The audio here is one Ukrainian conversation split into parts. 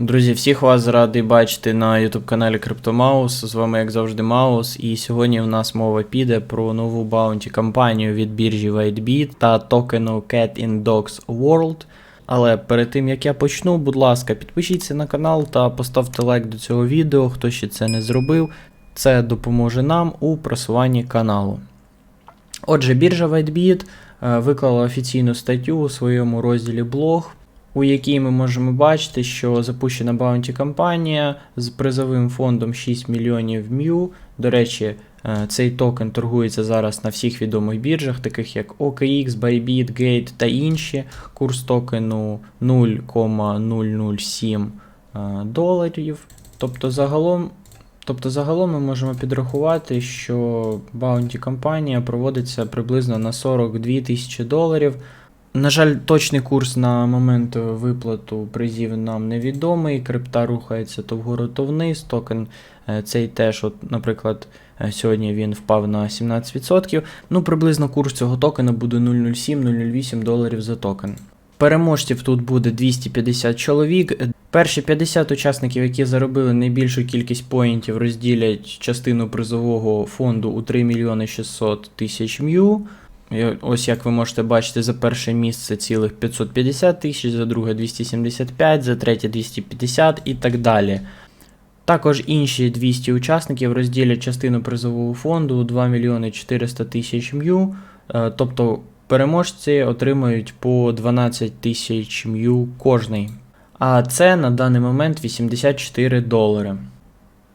Друзі, всіх вас радий бачити на YouTube каналі CryptoMouse. З вами, як завжди, Маус. І сьогодні в нас мова піде про нову баунті кампанію від біржі WhiteBit та токену Cat in Dogs World. Але перед тим як я почну, будь ласка, підпишіться на канал та поставте лайк до цього відео, хто ще це не зробив. Це допоможе нам у просуванні каналу. Отже, біржа WhiteBit е, виклала офіційну статтю у своєму розділі блог, у якій ми можемо бачити, що запущена баунті кампанія з призовим фондом 6 мільйонів МЮ. До речі, е, цей токен торгується зараз на всіх відомих біржах, таких як OKX, Bybit, Gate та інші. Курс токену 0,007 е, доларів. Тобто загалом Тобто загалом ми можемо підрахувати, що баунті кампанія проводиться приблизно на 42 тисячі доларів. На жаль, точний курс на момент виплату призів нам невідомий. Крипта рухається то вгору, то вниз. Токен е, цей теж, от, наприклад, е, сьогодні він впав на 17%. Ну, приблизно курс цього токена буде 0,07-0,08 доларів за токен. Переможців тут буде 250 чоловік. Перші 50 учасників, які заробили найбільшу кількість поінтів, розділять частину призового фонду у 3 мільйони 600 тисяч м'ю. Ось як ви можете бачити, за перше місце цілих 550 тисяч, за друге 275, за третє 250 і так далі. Також інші 200 учасників розділять частину призового фонду 2 мільйони 400 тисяч м'ю. Е, Тобто переможці отримають по 12 тисяч м'ю кожний. А це на даний момент 84 долари.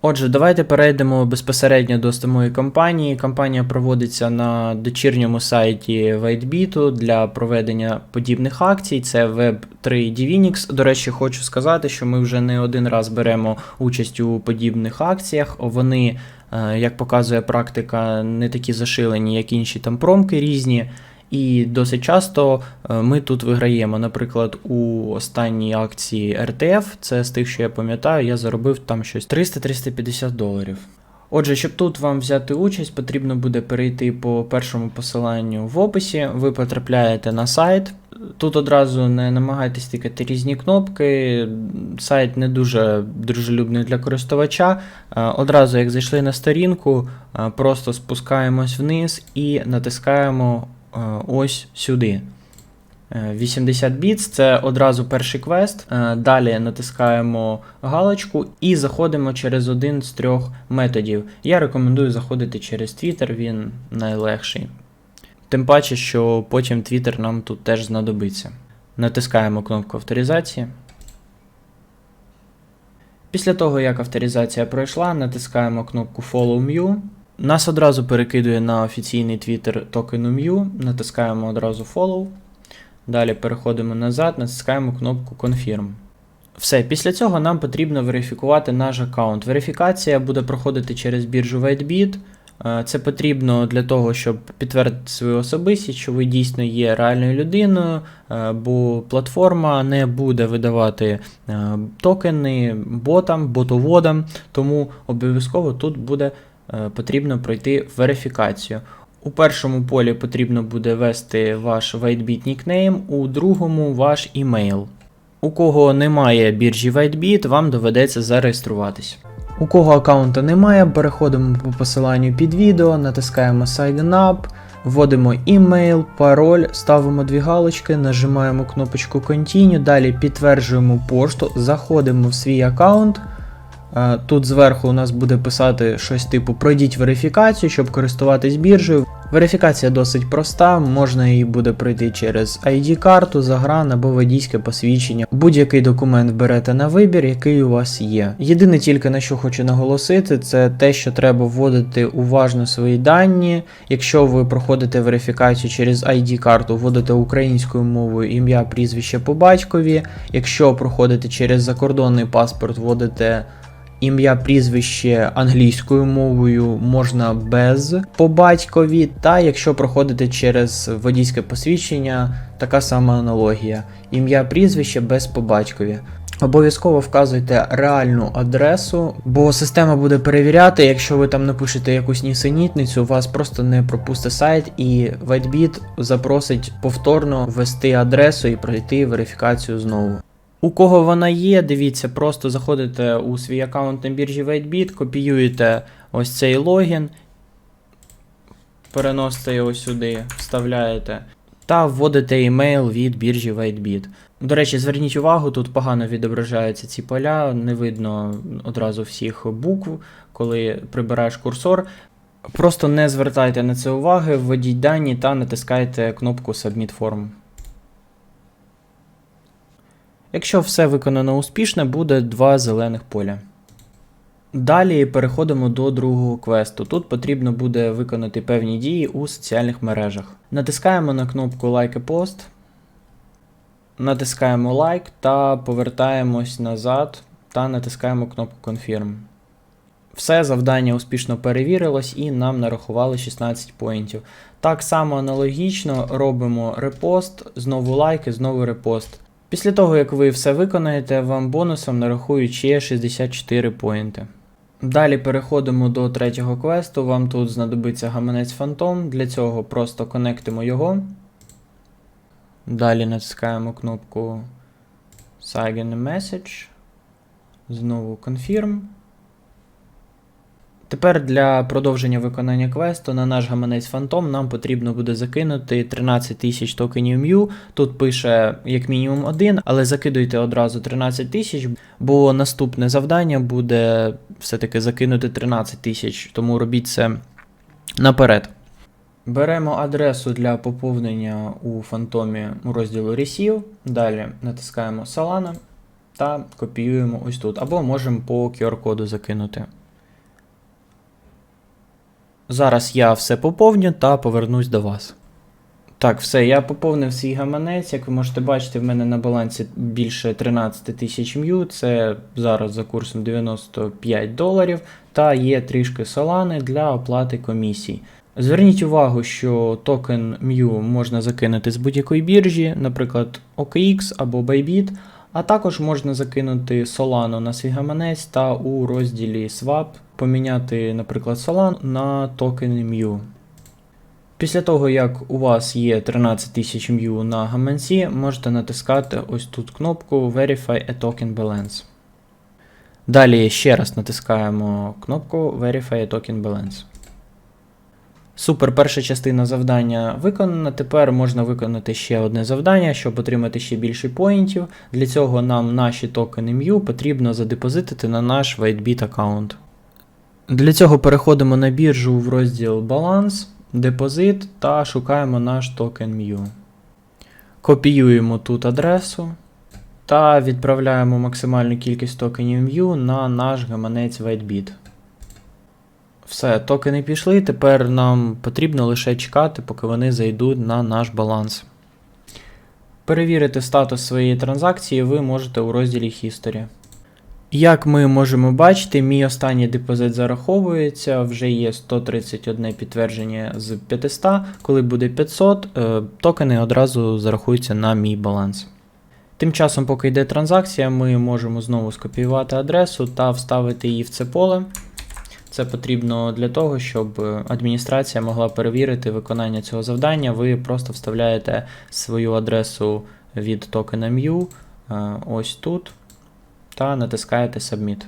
Отже, давайте перейдемо безпосередньо до самої кампанії. Кампанія проводиться на дочірньому сайті WhiteBit для проведення подібних акцій. Це Web3 Divinix. До речі, хочу сказати, що ми вже не один раз беремо участь у подібних акціях. Вони, е, як показує практика, не такі зашилені, як інші там промки різні. І досить часто е, ми тут виграємо. Наприклад, у останній акції RTF, це з тих, що я пам'ятаю, я заробив там щось 300-350 доларів. Отже, щоб тут вам взяти участь, потрібно буде перейти по першому посиланню в описі. Ви потрапляєте на сайт. Тут одразу не намагайтесь тикати різні кнопки. Сайт не дуже дружелюбний для користувача. Е, Одразу, як зайшли на сторінку, е, просто спускаємось вниз і натискаємо ось сюди. Е, 80 біц це одразу перший квест. Е, Далі натискаємо галочку і заходимо через один з трьох методів. Я рекомендую заходити через Twitter, він найлегший. Тим паче, що потім Twitter нам тут теж знадобиться. Натискаємо кнопку авторизації. Після того, як авторизація пройшла, натискаємо кнопку Follow Me. Нас одразу перекидує на офіційний Twitter токену Mew, натискаємо одразу Follow. Далі переходимо назад, натискаємо кнопку Confirm. Все, після цього нам потрібно верифікувати наш аккаунт. Верифікація буде проходити через біржу WhiteBit. Е, Це потрібно для того, щоб підтвердити свою особистість, що ви дійсно є реальною людиною, е, бо платформа не буде видавати е, токени ботам, ботоводам, тому обов'язково тут буде потрібно пройти верифікацію. У першому полі потрібно буде ввести ваш WhiteBit нікнейм, у другому ваш імейл. У кого немає біржі WhiteBit, вам доведеться зареєструватись. У кого аккаунта немає, переходимо по посиланню під відео, натискаємо Sign Up, вводимо імейл, пароль, ставимо дві галочки, нажимаємо кнопочку Continue, далі підтверджуємо пошту, заходимо в свій аккаунт. Е, Тут зверху у нас буде писати щось типу пройдіть верифікацію, щоб користуватись біржею. Верифікація досить проста, можна її буде пройти через ID-карту, загран або водійське посвідчення. Будь-який документ берете на вибір, який у вас є. Єдине тільки на що хочу наголосити, це те, що треба вводити уважно свої дані. Якщо ви проходите верифікацію через ID-карту, вводите українською мовою ім'я, прізвище по батькові. Якщо проходите через закордонний паспорт, вводите ім'я, прізвище англійською мовою можна без по батькові, та якщо проходите через водійське посвідчення, така сама аналогія. Ім'я, прізвище без по батькові. Обов'язково вказуйте реальну адресу, бо система буде перевіряти, якщо ви там напишете якусь нісенітницю, вас просто не пропусте сайт, і WhiteBit запросить повторно ввести адресу і пройти верифікацію знову. У кого вона є, дивіться, просто заходите у свій аккаунт на біржі WhiteBit, копіюєте ось цей логін, переносите його сюди, вставляєте та вводите емейл від біржі WhiteBit. До речі, зверніть увагу, тут погано відображаються ці поля, не видно одразу всіх букв, коли прибираєш курсор. Просто не звертайте на це уваги, введіть дані та натискайте кнопку Submit Form. Якщо все виконано успішно, буде два зелених поля. Далі переходимо до другого квесту. Тут потрібно буде виконати певні дії у соціальних мережах. Натискаємо на кнопку Like a Post, натискаємо Like та повертаємось назад та натискаємо кнопку Confirm. Все завдання успішно перевірилось і нам нарахували 16 поінтів. Так само аналогічно робимо репост, знову лайк і знову репост. Після того, як ви все виконаєте, вам бонусом нарахують ще 64 поінти. Далі переходимо до третього квесту. Вам тут знадобиться гаманець Фантом. Для цього просто конектимо його. Далі натискаємо кнопку Sign Message. Знову Confirm. Тепер для продовження виконання квесту на наш гаманець Фантом нам потрібно буде закинути 13 тисяч токенів Mew. Тут пише як мінімум один, але закидуйте одразу 13 тисяч, бо наступне завдання буде все-таки закинути 13 тисяч, тому робіть це наперед. Беремо адресу для поповнення у фантомі у розділу Receive, далі натискаємо Solana та копіюємо ось тут, або можемо по QR-коду закинути. Зараз я все поповню та повернусь до вас. Так, все, я поповнив свій гаманець. Як ви можете бачити, в мене на балансі більше 13 тисяч м'ю. Це зараз за курсом 95 доларів. Та є трішки солани для оплати комісій. Зверніть увагу, що токен Mew можна закинути з будь-якої біржі, наприклад, OKX або Bybit, а також можна закинути Solano на свій гаманець та у розділі Swap поміняти, наприклад, Solano на токен Mew. Після того, як у вас є 13 тисяч Mew на гаманці, можете натискати ось тут кнопку Verify a Token Balance. Далі ще раз натискаємо кнопку Verify a Token Balance. Супер, перша частина завдання виконана. Тепер можна виконати ще одне завдання, щоб отримати ще більше поінтів. Для цього нам наші токени Mew потрібно задепозитити на наш WhiteBit аккаунт. Для цього переходимо на біржу в розділ Баланс, Депозит та шукаємо наш токен Mew. Копіюємо тут адресу та відправляємо максимальну кількість токенів Mew на наш гаманець WhiteBit. Все, токени пішли, тепер нам потрібно лише чекати, поки вони зайдуть на наш баланс. Перевірити статус своєї транзакції ви можете у розділі History. Як ми можемо бачити, мій останній депозит зараховується, вже є 131 підтвердження з 500. Коли буде 500, е, токени одразу зарахуються на мій баланс. Тим часом, поки йде транзакція, ми можемо знову скопіювати адресу та вставити її в це поле. Це потрібно для того, щоб адміністрація могла перевірити виконання цього завдання. Ви просто вставляєте свою адресу від токена Mew е, ось тут та натискаєте Submit.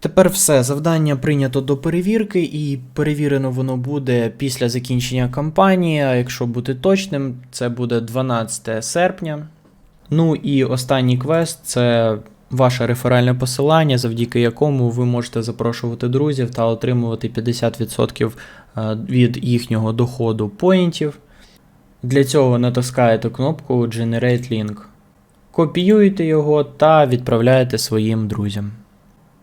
Тепер все, завдання прийнято до перевірки, і перевірено воно буде після закінчення кампанії. А якщо бути точним, це буде 12 серпня. Ну і останній квест це ваше реферальне посилання, завдяки якому ви можете запрошувати друзів та отримувати 50% від їхнього доходу поінтів. Для цього натискаєте кнопку Generate Link. Копіюєте його та відправляєте своїм друзям.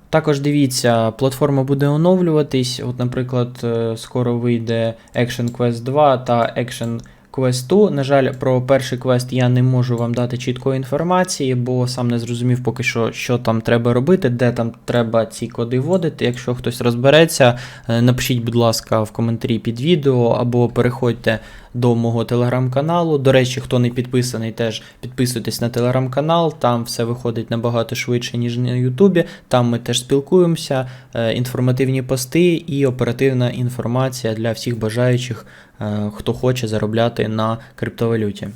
Також дивіться, платформа буде оновлюватись. От, наприклад, е, скоро вийде Action Quest 2 та Action квесту. На жаль, про перший квест я не можу вам дати чіткої інформації, бо сам не зрозумів поки що, що там треба робити, де там треба ці коди вводити. Якщо хтось розбереться, е, напишіть, будь ласка, в коментарі під відео або переходьте до мого телеграм-каналу. До речі, хто не підписаний, теж підписуйтесь на телеграм-канал, там все виходить набагато швидше, ніж на Ютубі. Там ми теж спілкуємося, е, інформативні пости і оперативна інформація для всіх бажаючих, е, хто хоче заробляти на криптовалюті.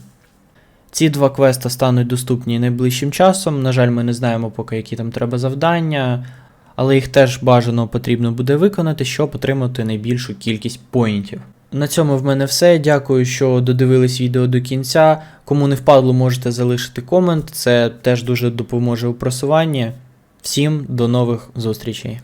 Ці два квеста стануть доступні найближчим часом. На жаль, ми не знаємо поки, які там треба завдання, але їх теж бажано потрібно буде виконати, щоб отримати найбільшу кількість поінтів. На цьому в мене все. Дякую, що додивились відео до кінця. Кому не впадло, можете залишити комент. Це теж дуже допоможе у просуванні. Всім до нових зустрічей.